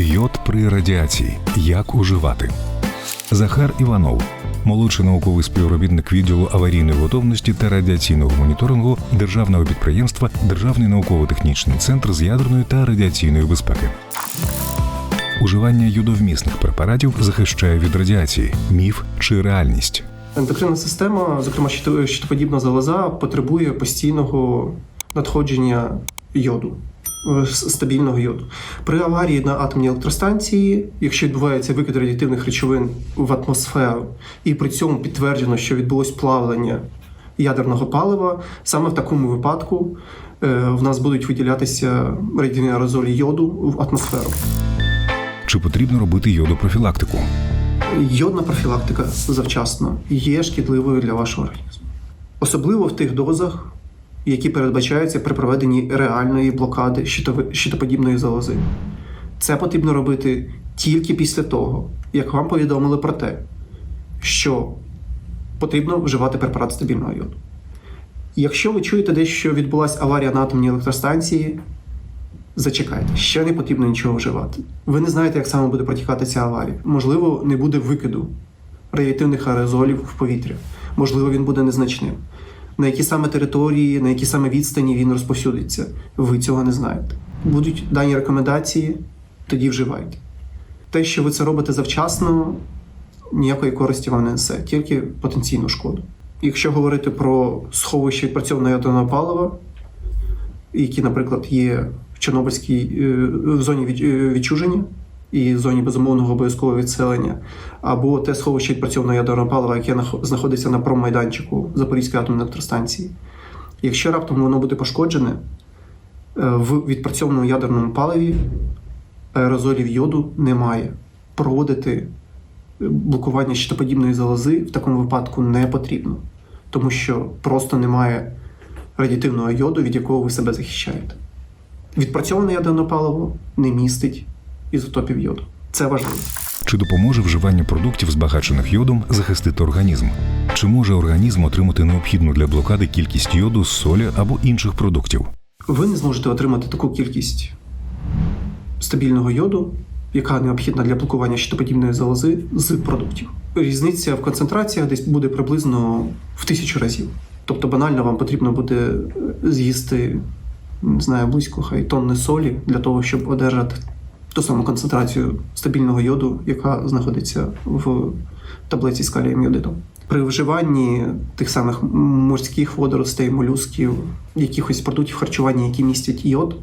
Йод при радіації. Як уживати? Захар Іванов, молодший науковий співробітник відділу аварійної готовності та радіаційного моніторингу державного підприємства Державний науково-технічний центр з ядерної та радіаційної безпеки. Уживання йодовмісних препаратів захищає від радіації, міф чи реальність. Ендокринна система, зокрема щито- щитоподібна залоза, потребує постійного надходження йоду, стабільного йоду. При аварії на атомній електростанції, якщо відбувається викид радіоактивних речовин в атмосферу, і при цьому підтверджено, що відбулось плавлення ядерного палива, саме в такому випадку е, в нас будуть виділятися радіоактивні аерозолі йоду в атмосферу. Чи потрібно робити йодопрофілактику? Йодна профілактика завчасно є шкідливою для вашого організму. Особливо в тих дозах, які передбачаються при проведенні реальної блокади щитоподібної залози. Це потрібно робити тільки після того, як вам повідомили про те, що потрібно вживати препарат стабільного йоду. Якщо ви чуєте десь, що відбулася аварія на атомній електростанції, Зачекайте, ще не потрібно нічого вживати. Ви не знаєте, як саме буде протікати ця аварія. Можливо, не буде викиду радіоактивних аерозолів в повітря. Можливо, він буде незначним. На які саме території, на які саме відстані він розповсюдиться, ви цього не знаєте. Будуть дані рекомендації, тоді вживайте. Те, що ви це робите завчасно, ніякої користі вам не несе, тільки потенційну шкоду. Якщо говорити про сховище відпрацьованого ядерного палива, які, наприклад, є в Чорнобильській е, в зоні е, відчуження і зоні безумовного обов'язкового відселення, або те сховище відпрацьованого ядерного палива, яке знаходиться на промайданчику Запорізької атомної електростанції. Якщо раптом воно буде пошкоджене, е, в відпрацьованому ядерному паливі аерозолів йоду немає. Проводити е, блокування щитоподібної залози в такому випадку не потрібно, тому що просто немає радіативного йоду, від якого ви себе захищаєте. Відпрацьоване ядерне паливо не містить ізотопів йоду. Це важливо. Чи допоможе вживання продуктів, збагачених йодом, захистити організм? Чи може організм отримати необхідну для блокади кількість йоду з солі або інших продуктів? Ви не зможете отримати таку кількість стабільного йоду, яка необхідна для блокування щитоподібної залози з продуктів. Різниця в концентраціях десь буде приблизно в тисячу разів. Тобто банально вам потрібно буде е, з'їсти, не знаю, близько хай тонни солі для того, щоб одержати ту саму концентрацію стабільного йоду, яка знаходиться в таблиці з калієм йодитом. При вживанні тих самих морських водоростей, молюсків, якихось продуктів харчування, які містять йод,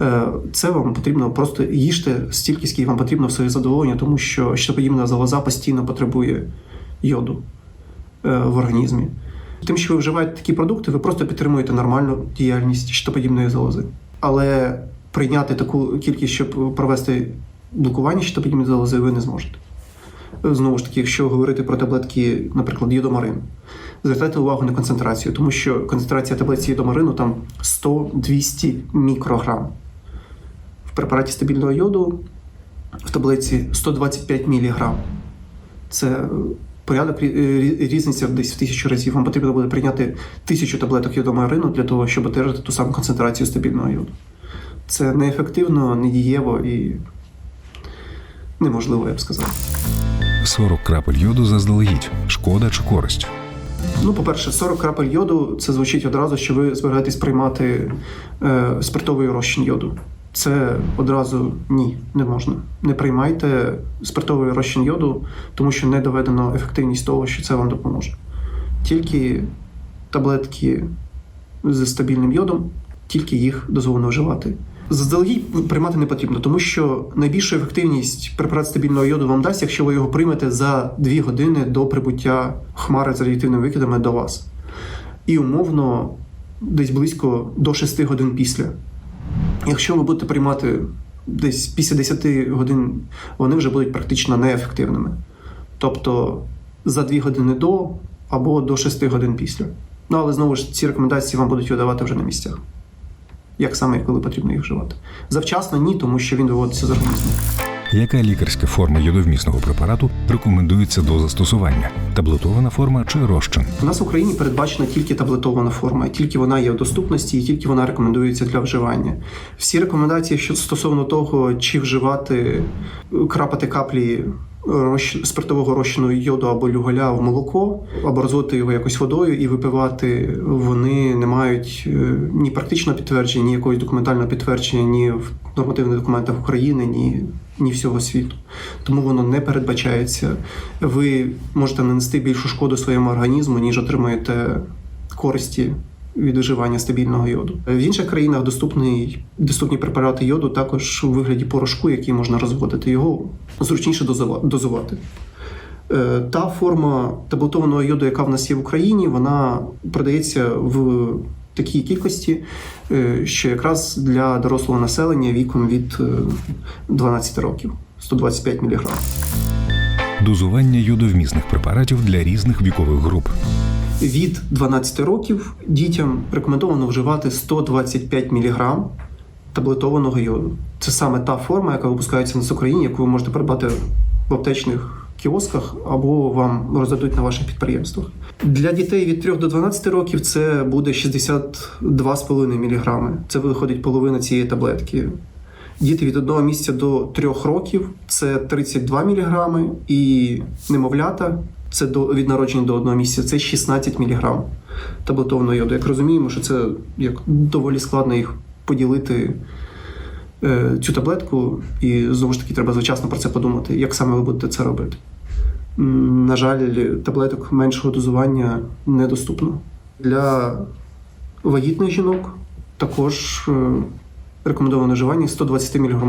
е, це вам потрібно просто їжте стільки, скільки вам потрібно в своє задоволення, тому що щитоподібна залоза постійно потребує йоду е, в організмі. Тим, що ви вживаєте такі продукти, ви просто підтримуєте нормальну діяльність щитоподібної залози. Але прийняти таку кількість, щоб провести блокування щитоподібної залози, ви не зможете. Знову ж таки, якщо говорити про таблетки, наприклад, йодомарин, звертайте увагу на концентрацію, тому що концентрація таблетці йодомарину там 100-200 мікрограм. В препараті стабільного йоду в таблиці 125 міліграм. Це е, порядок е, рі- різниця десь в тисячу разів. Вам потрібно буде прийняти тисячу таблеток йодомарину для того, щоб одержати ту саму концентрацію стабільного йоду. Це неефективно, недієво і неможливо, я б сказав. 40 крапель йоду заздалегідь. Шкода чи користь? Ну, по-перше, 40 крапель йоду це звучить одразу, що ви збираєтесь приймати е, спиртовий розчин йоду. Це одразу ні, не можна. Не приймайте спиртовий розчин йоду, тому що не доведено ефективність того, що це вам допоможе. Тільки таблетки з стабільним йодом, тільки їх дозволено вживати. Заздалегідь приймати не потрібно, тому що найбільшу ефективність препарат стабільного йоду вам дасть, якщо ви його приймете за 2 години до прибуття хмари з радіативними викидами до вас. І умовно десь близько до 6 годин після. Якщо ви будете приймати десь після 10 годин, вони вже будуть практично неефективними. Тобто за 2 години до або до 6 годин після. Ну але знову ж ці рекомендації вам будуть видавати вже на місцях. Як саме і коли потрібно їх вживати. Завчасно ні, тому що він виводиться з організму. Яка лікарська форма йодовмісного препарату рекомендується до застосування? Таблетована форма чи розчин? У нас в Україні передбачена тільки таблетована форма, тільки вона є в доступності і тільки вона рекомендується для вживання. Всі рекомендації що стосовно того, чи вживати крапати каплі спиртового розчину йоду або люголя в молоко, або розводити його якось водою і випивати, вони не мають е, ні практичного підтвердження, ні якогось документального підтвердження, ні в нормативних документах України, ні, ні всього світу. Тому воно не передбачається. Ви можете нанести більшу шкоду своєму організму, ніж отримаєте користі від вживання стабільного йоду. В інших країнах доступний, доступні препарати йоду також у вигляді порошку, який можна розводити. Його зручніше дозувати. Е, Та форма таблетованого йоду, яка в нас є в Україні, вона продається в такій кількості, е, що якраз для дорослого населення віком від е, 12 років 125 мг. Дозування йодовмісних препаратів для різних вікових груп. Від 12 років дітям рекомендовано вживати 125 мг таблетованого йоду. Це саме та форма, яка випускається в Україні, яку ви можете придбати в аптечних кіосках або вам роздадуть на ваших підприємствах. Для дітей від 3 до 12 років це буде 62,5 мг. Це виходить половина цієї таблетки. Діти від 1 місяця до 3 років це 32 мг, і немовлята це до від народження до 1 місяця це 16 мг таблетованого йоду. Як розуміємо, що це як доволі складно їх поділити е, цю таблетку, і знову ж таки треба звичайно про це подумати, як саме ви будете це робити. На жаль, таблеток меншого дозування недоступно. Для вагітних жінок також е, рекомендовано вживання 120 мг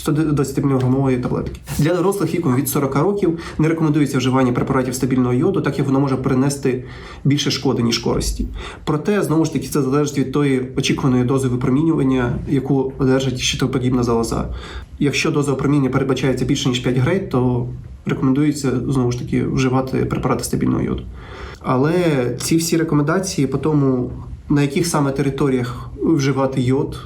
120 мг таблетки. Для дорослих віком від 40 років не рекомендується вживання препаратів стабільного йоду, так як воно може принести більше шкоди, ніж користі. Проте, знову ж таки, це залежить від тої очікуваної дози випромінювання, яку одержить щитоподібна залоза. Якщо доза випромінювання передбачається більше ніж 5 грей, то рекомендується знову ж таки вживати препарати стабільного йоду. Але ці всі рекомендації по тому, на яких саме територіях вживати йод,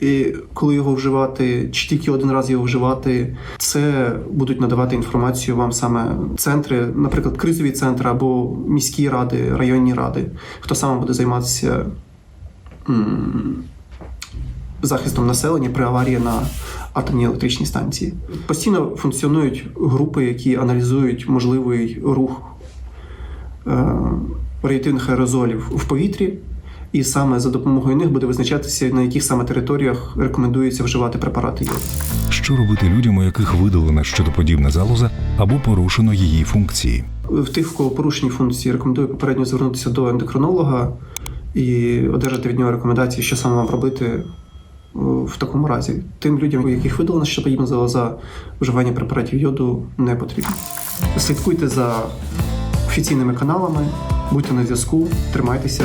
і коли його вживати, чи тільки один раз його вживати, це будуть надавати інформацію вам саме центри, наприклад, кризові центри або міські ради, районні ради, хто саме буде займатися захистом населення при аварії на атомній електричній станції. Постійно функціонують групи, які аналізують можливий рух е, радіоактивних аерозолів в повітрі. І саме за допомогою них буде визначатися, на яких саме територіях рекомендується вживати препарати йоду. Що робити людям, у яких видалена щитоподібна залоза або порушено її функції? В тих, в кого порушені функції, рекомендую попередньо звернутися до ендокринолога і одержати від нього рекомендації, що саме вам робити е, в такому разі. Тим людям, у яких видалена щитоподібна залоза, вживання препаратів йоду не потрібно. Слідкуйте за офіційними каналами, будьте на зв'язку, тримайтеся.